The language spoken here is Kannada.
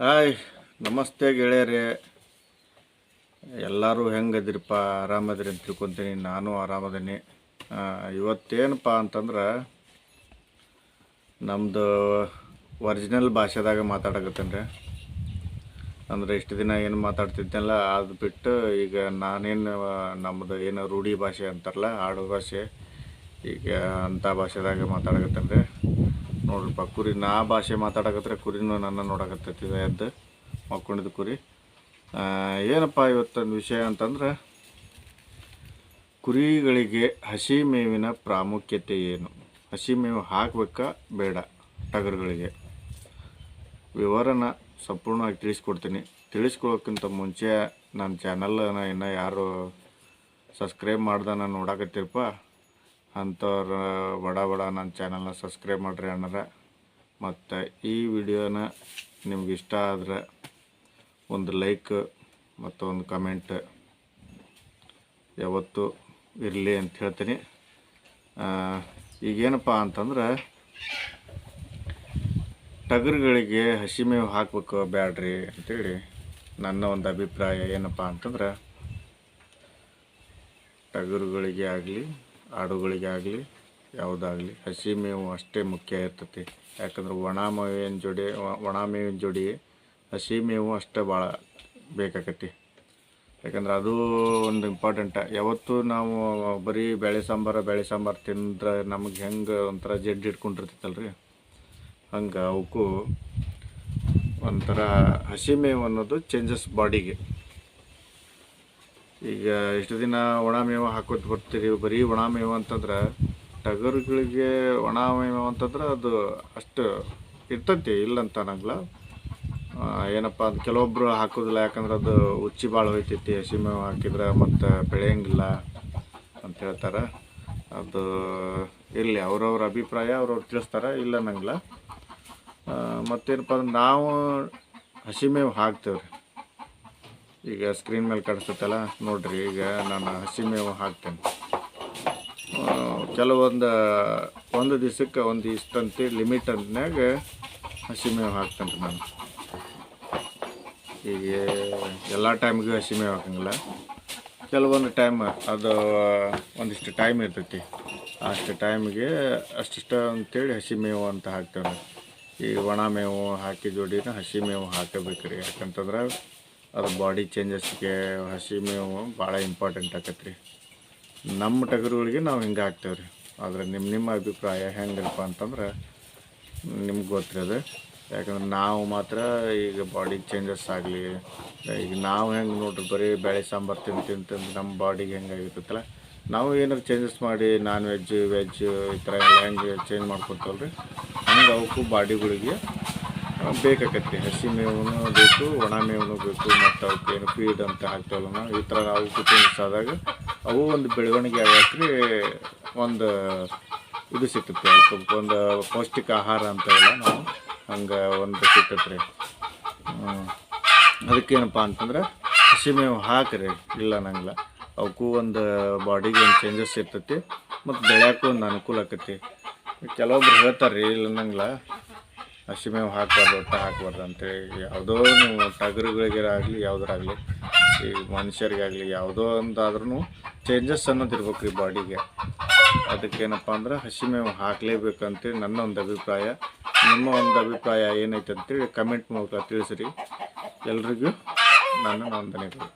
ಹಾಯ್, ನಮಸ್ತೆ ಗೆಳೆಯರೇ. ಎಲ್ಲರೂ ಹೆಂಗದಿರಪ್ಪ? ಆರಾಮದಿರಿ ಅಂತ ತಿಳ್ಕೊತೀನಿ. ನಾನು ಆರಾಮದೀನಿ. ಇವತ್ತೇನಪ್ಪ ಅಂತಂದ್ರೆ ನಮ್ಮದು ಒರಿಜಿನಲ್ ಭಾಷೆದಾಗ ಮಾತಾಡಕತ್ತೇನೆ ರೀ. ಅಂದ್ರೆ ಇಷ್ಟು ದಿನ ಏನು ಮಾತಾಡ್ತಿದ್ದೆನಲ್ಲ ಅದು ಬಿಟ್ಟು ಈಗ ನಾನೇನು ನಮ್ಮದು ಏನು ರೂಢಿ ಭಾಷೆ ಅಂತಾರಲ್ಲ ಆಡು ಭಾಷೆ ಈಗ ಅಂಥ ಭಾಷೆದಾಗ ಮಾತಾಡಕತ್ತೇನೆ ರೀ. ನೋಡ್ರಪ್ಪ ಕುರಿ, ನಾ ಭಾಷೆ ಮಾತಾಡಕತ್ರೆ ಕುರಿನೂ ನನ್ನ ನೋಡಕತ್ತೈತಿ ಎದ್ದು ಮಕ್ಕೊಂಡಿದ್ದು ಕುರಿ. ಏನಪ್ಪ ಇವತ್ತೊಂದು ವಿಷಯ ಅಂತಂದ್ರೆ, ಕುರಿಗಳಿಗೆ ಹಸಿ ಮೇವಿನ ಪ್ರಾಮುಖ್ಯತೆ ಏನು? ಹಸಿ ಮೇವು ಹಾಕಬೇಕಾ ಬೇಡ ಟಗರುಗಳಿಗೆ? ವಿವರನ ಸಂಪೂರ್ಣವಾಗಿ ತಿಳಿಸ್ಕೊಡ್ತೀನಿ. ತಿಳಿಸ್ಕೊಳೋಕ್ಕಿಂತ ಮುಂಚೆ ನನ್ನ ಚಾನಲ್ನ ಇನ್ನೂ ಯಾರು ಸಬ್ಸ್ಕ್ರೈಬ್ ಮಾಡ್ದೆ ನಾನು ನೋಡಕತ್ತೀರಪ್ಪ. ಅಂಥವ್ರು ಬಡ ಬಡ ನನ್ನ ಚಾನಲ್ನ ಸಬ್ಸ್ಕ್ರೈಬ್ ಮಾಡಿರಿ ಅಣ್ಣರ. ಮತ್ತು ಈ ವಿಡಿಯೋನ ನಿಮ್ಗೆ ಇಷ್ಟ ಆದರೆ ಒಂದು ಲೈಕ್ ಮತ್ತು ಒಂದು ಕಮೆಂಟ್ ಯಾವತ್ತು ಇರಲಿ ಅಂತ ಹೇಳ್ತೀನಿ. ಈಗೇನಪ್ಪ ಅಂತಂದ್ರೆ ಟಗರುಗಳಿಗೆ ಹಸಿಮೇವು ಹಾಕ್ಬೇಕು ಬ್ಯಾಡ್ರಿ ಅಂತೇಳಿ ನನ್ನ ಒಂದು ಅಭಿಪ್ರಾಯ ಏನಪ್ಪ ಅಂತಂದ್ರೆ ಟಗರುಗಳಿಗೆ ಆಗಲಿ ಆಡುಗಳಿಗೆ ಆಗಲಿ ಯಾವುದಾಗಲಿ ಹಸಿ ಮೇವು ಅಷ್ಟೇ ಮುಖ್ಯ ಇರ್ತೈತಿ. ಯಾಕಂದ್ರೆ ಒಣ ಮೇವಿನ ಜೋಡಿ ಒಣ ಮೇವಿನ ಜೋಡಿ ಹಸಿ ಮೇವು ಅಷ್ಟೇ ಭಾಳ ಬೇಕಾಕತಿ. ಯಾಕಂದ್ರೆ ಅದು ಒಂದು ಇಂಪಾರ್ಟೆಂಟ ಯಾವತ್ತೂ ನಾವು ಬರೀ ಬೇಳೆ ಸಾಂಬಾರು ಬೇಳೆ ಸಾಂಬಾರು ತಿಂದ್ರೆ ನಮಗೆ ಹೆಂಗೆ ಒಂಥರ ಜಡ್ಡು ರೀ ಹಂಗೆ ಅವಕ್ಕೂ ಒಂಥರ ಹಸಿ ಮೇವು ಅನ್ನೋದು ಚೇಂಜಸ್ ಬಾಡಿಗೆ ಈಗ ಇಷ್ಟು ದಿನ ಒಣ ಮೇವು ಹಾಕೋದು ಬರ್ತೀರಿ, ಬರೀ ಒಣ ಮೇವು ಅಂತಂದ್ರೆ ಟಗರುಗಳಿಗೆ ಒಣ ಮೇವು ಅಂತಂದ್ರೆ ಅದು ಅಷ್ಟು ಇರ್ತೈತಿ, ಇಲ್ಲ ಅಂತ ಅನ್ನಂಗಿಲ್ಲ. ಏನಪ್ಪ ಅಂತ ಕೆಲವೊಬ್ರು ಹಾಕೋದಿಲ್ಲ, ಯಾಕಂದ್ರೆ ಅದು ಉಚ್ಚಿ ಭಾಳ ಹೋಯ್ತೈತಿ, ಹಸಿ ಮೇವು ಹಾಕಿದ್ರೆ ಮತ್ತು ಬೆಳೆಯಂಗಿಲ್ಲ ಅಂತ ಹೇಳ್ತಾರೆ. ಅದು ಇರಲಿ, ಅವ್ರವ್ರ ಅಭಿಪ್ರಾಯ ಅವ್ರವ್ರು ತಿಳಿಸ್ತಾರೆ, ಇಲ್ಲ ಅನ್ನಂಗಿಲ್ಲ. ಮತ್ತೇನಪ್ಪ ಅಂದ್ರೆ ನಾವು ಹಸಿ ಮೇವು ಹಾಕ್ತೇವೆ ರೀ ಈಗ ಸ್ಕ್ರೀನ್ ಮೇಲೆ ಕಾಣಿಸ್ತೈತಲ್ಲ? ನೋಡಿರಿ, ಈಗ ನಾನು ಹಸಿ ಮೇವು ಹಾಕ್ತೇನೆ ಕೆಲವೊಂದು, ಒಂದು ದಿವಸಕ್ಕೆ ಒಂದು ಇಷ್ಟಂತೆ ಲಿಮಿಟ್ ಅಂತನ್ಯಾಗ ಹಸಿ ಮೇವು ಹಾಕ್ತೇನೆ ರೀ ನಾನು. ಈಗ ಎಲ್ಲ ಟೈಮ್ಗೂ ಹಸಿ ಮೇವು ಹಾಕಂಗಿಲ್ಲ. ಕೆಲವೊಂದು ಟೈಮ್ ಅದು ಒಂದಿಷ್ಟು ಟೈಮ್ ಇರ್ತೈತಿ. ಅಷ್ಟು ಟೈಮ್ಗೆ ಅಷ್ಟಿಷ್ಟ ಅಂತೇಳಿ ಹಸಿಮೇವು ಅಂತ ಹಾಕ್ತೇವೆ. ಈ ಒಣ ಮೇವು ಹಾಕಿ ಜೋಡಿನ ಹಸಿ ಮೇವು ಹಾಕಬೇಕು ರೀ ಯಾಕಂತಂದ್ರೆ ಅದು ಬಾಡಿ ಚೇಂಜಸ್ಗೆ ಹಸಿ ಮೇವು ಭಾಳ ಇಂಪಾರ್ಟೆಂಟ್ ಆಕತ್ರಿ. ನಮ್ಮ ಟಗರುಗಳಿಗೆ ನಾವು ಹಿಂಗೆ ಹಾಕ್ತೇವೆ ರೀ ಆದರೆ ನಿಮ್ಮ ನಿಮ್ಮ ಅಭಿಪ್ರಾಯ ಹೆಂಗಿರಪ್ಪ ಅಂತಂದ್ರೆ ನಿಮ್ಗೆ ಗೊತ್ತಿರಿ ಅದು. ಯಾಕಂದ್ರೆ ನಾವು ಮಾತ್ರ ಈಗ ಬಾಡಿ ಚೇಂಜಸ್ ಆಗಲಿ, ಈಗ ನಾವು ಹೆಂಗೆ ನೋಡ್ರಿ ಬರೀ ಬೇಳೆ ಸಾಂಬಾರು ತಿಂದು ತಿಂದು ನಮ್ಮ ಬಾಡಿಗೆ ಹೆಂಗಾಗಿರ್ತೈತಲ್ಲ ನಾವು ಏನಾರು ಚೇಂಜಸ್ ಮಾಡಿ ನಾನ್ ವೆಜ್ ವೆಜ್ ಈ ಥರ ಎಲ್ಲ ಹೆಂಗೆ ಚೇಂಜ್ ಮಾಡ್ಕೊತವಲ್ರಿ ಹಂಗೆ ಅವಕ್ಕೂ ಬಾಡಿಗಳಿಗೆ ಬೇಕಾಕತ್ತಿ ಹಸಿ ಮೇವು ಬೇಕು, ಒಣ ಮೇವು ಬೇಕು, ಮತ್ತು ಅವಕ್ಕೆ ಏನು ಫೀಡ್ ಅಂತ ಹಾಕ್ತೇವಲ್ಲ ಈ ಥರ ಅವು ಕುಟುಂಬಿಸಾದಾಗ ಅವು ಒಂದು ಬೆಳವಣಿಗೆ ಆಗಕ್ಕೆ ಒಂದು ಇದು ಸಿಗ್ತೈತಿ ಸ್ವಲ್ಪ ಒಂದು ಪೌಷ್ಟಿಕ ಆಹಾರ ಅಂತೀವಲ್ಲ ನಾವು, ಹಂಗೆ ಒಂದು ಸಿಗ್ತೈತೆ ಅದಕ್ಕೇನಪ್ಪ ಅಂತಂದ್ರೆ ಹಸಿ ಮೇವು ಹಾಕ್ರಿ, ಇಲ್ಲ ಅನ್ನಂಗಿಲ್ಲ. ಅವಕ್ಕೂ ಒಂದು ಬಾಡಿಗೆ ಒಂದು ಚೇಂಜಸ್ ಇರ್ತೈತಿ, ಮತ್ತು ಬೆಳೆಯೋಕ್ಕೂ ಒಂದು ಅನುಕೂಲ ಆಕತಿ ಕೆಲವೊಬ್ರು ಹೇಳ್ತಾರೆ ರೀ ಇಲ್ಲ ಅನ್ನಂಗಿಲ್ಲ. ಹಸಿ ಮೇವು ಹಾಕ್ಬಾರ್ದು ಒಟ್ಟು ಹಾಕ್ಬಾರ್ದು ಅಂತೇಳಿ ಯಾವುದೋ ಟಗರುಗಳಿಗಾಗಲಿ, ಯಾವುದರಾಗಲಿ, ಈ ಮನುಷ್ಯರಿಗಾಗಲಿ ಯಾವುದೋ ಒಂದಾದ್ರೂ ಚೇಂಜಸ್ ಅನ್ನೋದು ಇರ್ಬೇಕು ರೀ ಬಾಡಿಗೆ. ಅದಕ್ಕೇನಪ್ಪ ಅಂದ್ರೆ ಹಸಿ ಮೇವು ಹಾಕಲೇಬೇಕಂತೇಳಿ ನನ್ನ ಒಂದು ಅಭಿಪ್ರಾಯ. ನಿಮ್ಮ ಒಂದು ಅಭಿಪ್ರಾಯ ಏನೈತೆ ಅಂತೇಳಿ ಕಮೆಂಟ್ ಮೂಲಕ ತಿಳಿಸ್ರಿ. ಎಲ್ರಿಗೂ ನನ್ನ ವಂದನೆಗಳು.